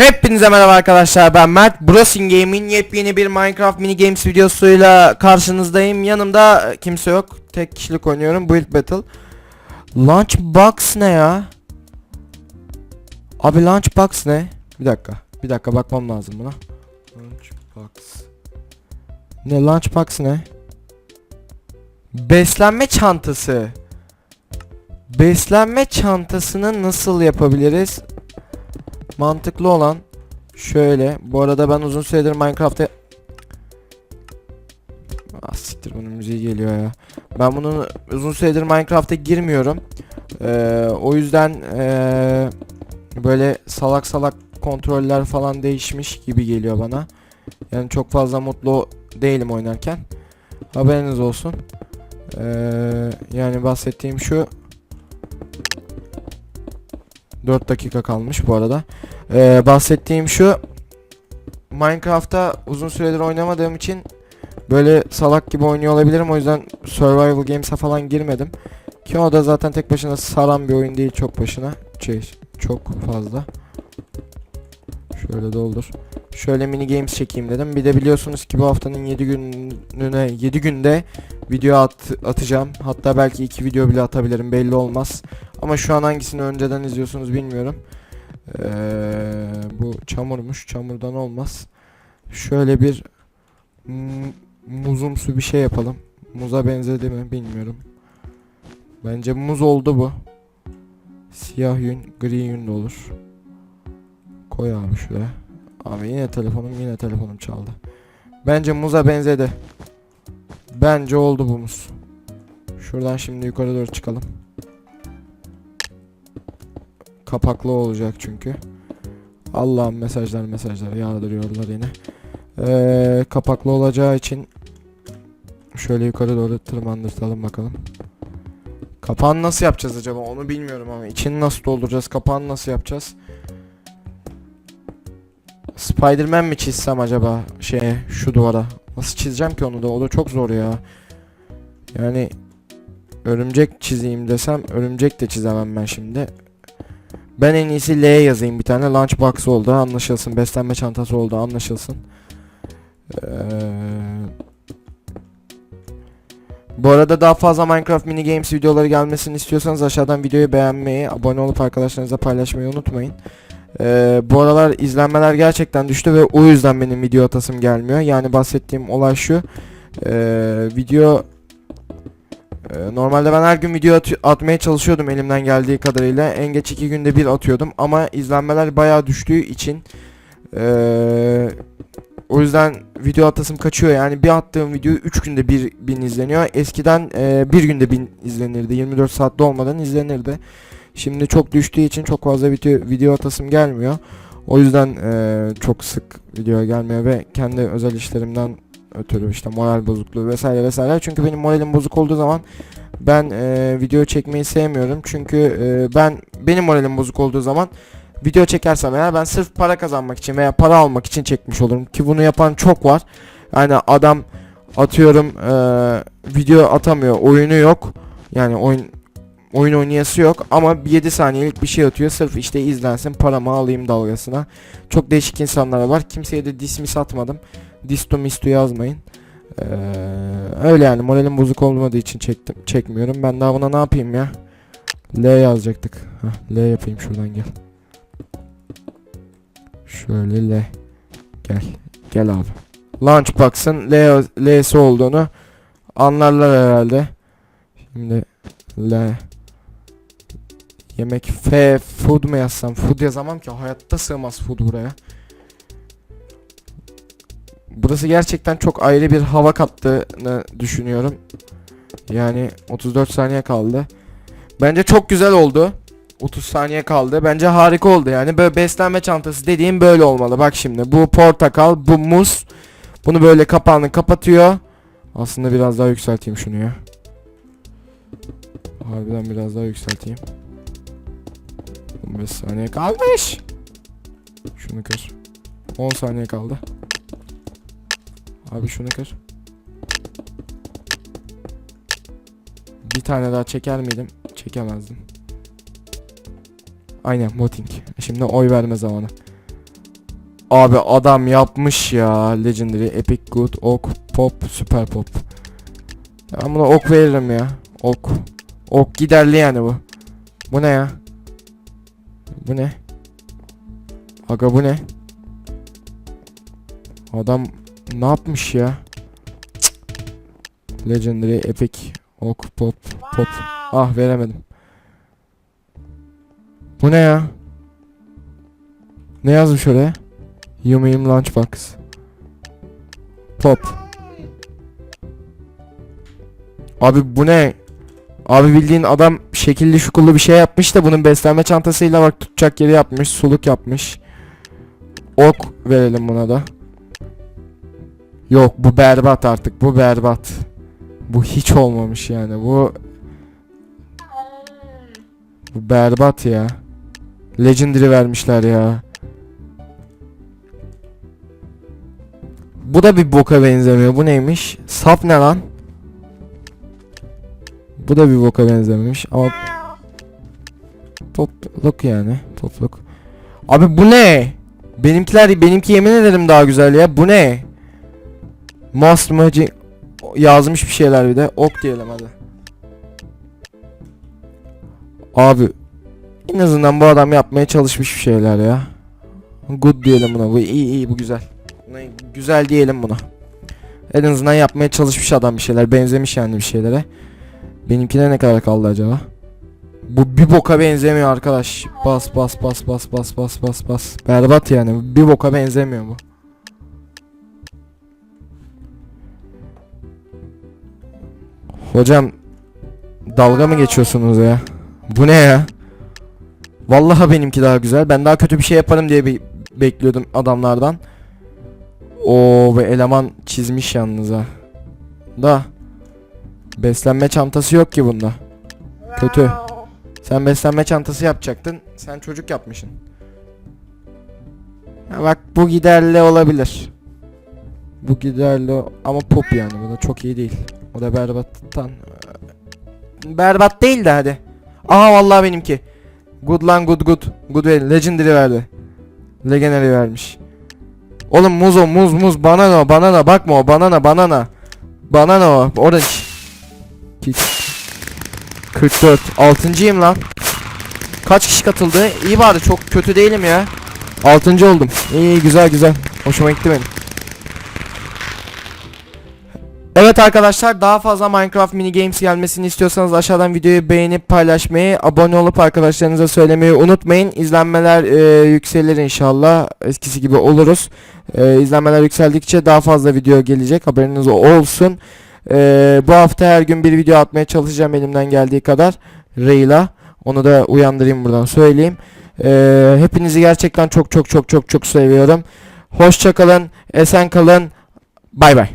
Hepinize merhaba arkadaşlar ben Mert Brosin Game'in yepyeni bir Minecraft mini games videosuyla karşınızdayım Yanımda kimse yok tek kişilik oynuyorum Build Battle Lunchbox ne ya? Abi Lunchbox ne? Bir dakika bir dakika bakmam lazım buna Lunchbox Ne Lunchbox ne? Beslenme çantası Beslenme çantasını nasıl yapabiliriz? Mantıklı olan şöyle. Bu arada ben uzun süredir Minecraft'ta Ah siktir bunun müziği geliyor ya. Ben bunun uzun süredir Minecraft'a girmiyorum. Ee, o yüzden ee, böyle salak salak kontroller falan değişmiş gibi geliyor bana. Yani çok fazla mutlu değilim oynarken. Haberiniz olsun. Ee, yani bahsettiğim şu 4 dakika kalmış bu arada. Ee, bahsettiğim şu Minecraft'ta uzun süredir oynamadığım için böyle salak gibi oynuyor olabilirim. O yüzden Survival Games'a falan girmedim. Ki o da zaten tek başına saran bir oyun değil çok başına. Şey, çok fazla. Şöyle doldur. Şöyle mini games çekeyim dedim. Bir de biliyorsunuz ki bu haftanın 7 gününe 7 günde video at, atacağım. Hatta belki 2 video bile atabilirim belli olmaz. Ama şu an hangisini önceden izliyorsunuz bilmiyorum. Ee, bu çamurmuş. Çamurdan olmaz. Şöyle bir muzumsu bir şey yapalım. Muza benzedi mi bilmiyorum. Bence muz oldu bu. Siyah yün, gri yün de olur. Koy abi şuraya. Abi yine telefonum yine telefonum çaldı. Bence muza benzedi. Bence oldu bu muz. Şuradan şimdi yukarı doğru çıkalım. Kapaklı olacak çünkü. Allah'ım mesajlar mesajlar yağdırıyorlar yine. Ee, kapaklı olacağı için şöyle yukarı doğru tırmandırtalım bakalım. Kapağını nasıl yapacağız acaba onu bilmiyorum ama içini nasıl dolduracağız kapağını nasıl yapacağız? Spiderman mi çizsem acaba şeye şu duvara? Nasıl çizeceğim ki onu da o da çok zor ya. Yani örümcek çizeyim desem örümcek de çizemem ben şimdi. Ben en iyisi L yazayım bir tane lunchbox oldu anlaşılsın beslenme çantası oldu anlaşılsın. Ee, bu arada daha fazla Minecraft mini games videoları gelmesini istiyorsanız aşağıdan videoyu beğenmeyi, abone olup arkadaşlarınızla paylaşmayı unutmayın. Ee, bu aralar izlenmeler gerçekten düştü ve o yüzden benim video atasım gelmiyor. Yani bahsettiğim olay şu. Ee, video ee, Normalde ben her gün video at- atmaya çalışıyordum elimden geldiği kadarıyla. En geç iki günde bir atıyordum ama izlenmeler bayağı düştüğü için ee, o yüzden video atasım kaçıyor. Yani bir attığım video 3 günde bir bin izleniyor. Eskiden ee, bir günde bin izlenirdi. 24 saatte olmadan izlenirdi. Şimdi çok düştüğü için çok fazla video, video atasım gelmiyor. O yüzden ee, çok sık video gelmiyor ve kendi özel işlerimden ötürü işte moral bozukluğu vesaire vesaire. Çünkü benim moralim bozuk olduğu zaman ben e, video çekmeyi sevmiyorum. Çünkü e, ben benim moralim bozuk olduğu zaman video çekersem eğer ben sırf para kazanmak için veya para almak için çekmiş olurum ki bunu yapan çok var. Yani adam atıyorum e, video atamıyor, oyunu yok. Yani oyun oyun oynayası yok ama 7 saniyelik bir şey atıyor sırf işte izlensin paramı alayım dalgasına. Çok değişik insanlar var. Kimseye de dismiss atmadım. Disto misto yazmayın. Ee, öyle yani moralim bozuk olmadığı için çektim çekmiyorum. Ben daha buna ne yapayım ya? L yazacaktık. Heh, L yapayım şuradan gel. Şöyle L. Gel. Gel abi. Lunchbox'ın L L'si olduğunu anlarlar herhalde. Şimdi L Yemek F food mu yazsam? Food yazamam ki hayatta sığmaz food buraya. Burası gerçekten çok ayrı bir hava kattığını düşünüyorum. Yani 34 saniye kaldı. Bence çok güzel oldu. 30 saniye kaldı. Bence harika oldu yani. Böyle beslenme çantası dediğim böyle olmalı. Bak şimdi bu portakal, bu muz. Bunu böyle kapağını kapatıyor. Aslında biraz daha yükselteyim şunu ya. Harbiden biraz daha yükselteyim. 15 saniye kalmış. Şunu kır. 10 saniye kaldı. Abi şunu kır. Bir tane daha çeker miydim? Çekemezdim. Aynen voting. Şimdi oy verme zamanı. Abi adam yapmış ya. Legendary, Epic Good, Ok, Pop, Super Pop. Ben buna ok veririm ya. Ok. Ok giderli yani bu. Bu ne ya? Bu ne? Aga bu ne? Adam ne yapmış ya? Cık. Legendary, Epic, Ok, Pop, Pop. Ah veremedim. Bu ne ya? Ne yazmış oraya? Yumi'im Lunchbox. Pop. Abi bu ne? Abi bildiğin adam şekilli şukullu bir şey yapmış da bunun beslenme çantasıyla bak tutacak yeri yapmış, suluk yapmış. Ok verelim buna da. Yok bu berbat artık. Bu berbat. Bu hiç olmamış yani. Bu bu berbat ya. Legendary vermişler ya. Bu da bir boka benzemiyor. Bu neymiş? Sap ne lan? Bu da bir boka benzememiş ama topluk yani topluk. Abi bu ne? Benimkiler benimki yemin ederim daha güzel ya. Bu ne? Most Magic yazmış bir şeyler bir de. Ok diyelim hadi. Abi en azından bu adam yapmaya çalışmış bir şeyler ya. Good diyelim buna. Bu iyi iyi bu güzel. Güzel diyelim buna. En azından yapmaya çalışmış adam bir şeyler. Benzemiş yani bir şeylere. Benimkine ne kadar kaldı acaba? Bu bir boka benzemiyor arkadaş. Bas bas bas bas bas bas bas bas. Berbat yani. Bir boka benzemiyor bu. Hocam dalga mı geçiyorsunuz ya? Bu ne ya? Vallahi benimki daha güzel. Ben daha kötü bir şey yaparım diye bir bekliyordum adamlardan. O ve eleman çizmiş yalnız ha. Da beslenme çantası yok ki bunda. Kötü. Sen beslenme çantası yapacaktın. Sen çocuk yapmışsın. Ya bak bu giderli olabilir. Bu giderli ama pop yani bu da çok iyi değil. O da berbattan. Berbat değil de hadi. Aha vallahi benimki. Good lan good good. Good ver. Legendary verdi. Legendary vermiş. Oğlum muz o muz muz banana banana bakma o banana banana. Banana o orange. Ki- 44. Altıncıyım lan. Kaç kişi katıldı? İyi bari çok kötü değilim ya. Altıncı oldum. İyi, güzel güzel. Hoşuma gitti benim. Evet arkadaşlar daha fazla Minecraft mini games gelmesini istiyorsanız aşağıdan videoyu beğenip paylaşmayı, abone olup arkadaşlarınıza söylemeyi unutmayın. İzlenmeler e, yükselir inşallah. Eskisi gibi oluruz. E, izlenmeler yükseldikçe daha fazla video gelecek. Haberiniz olsun. E, bu hafta her gün bir video atmaya çalışacağım elimden geldiği kadar. Reyla. Onu da uyandırayım buradan söyleyeyim. E, hepinizi gerçekten çok çok çok çok çok seviyorum. Hoşça kalın, esen kalın. Bay bay.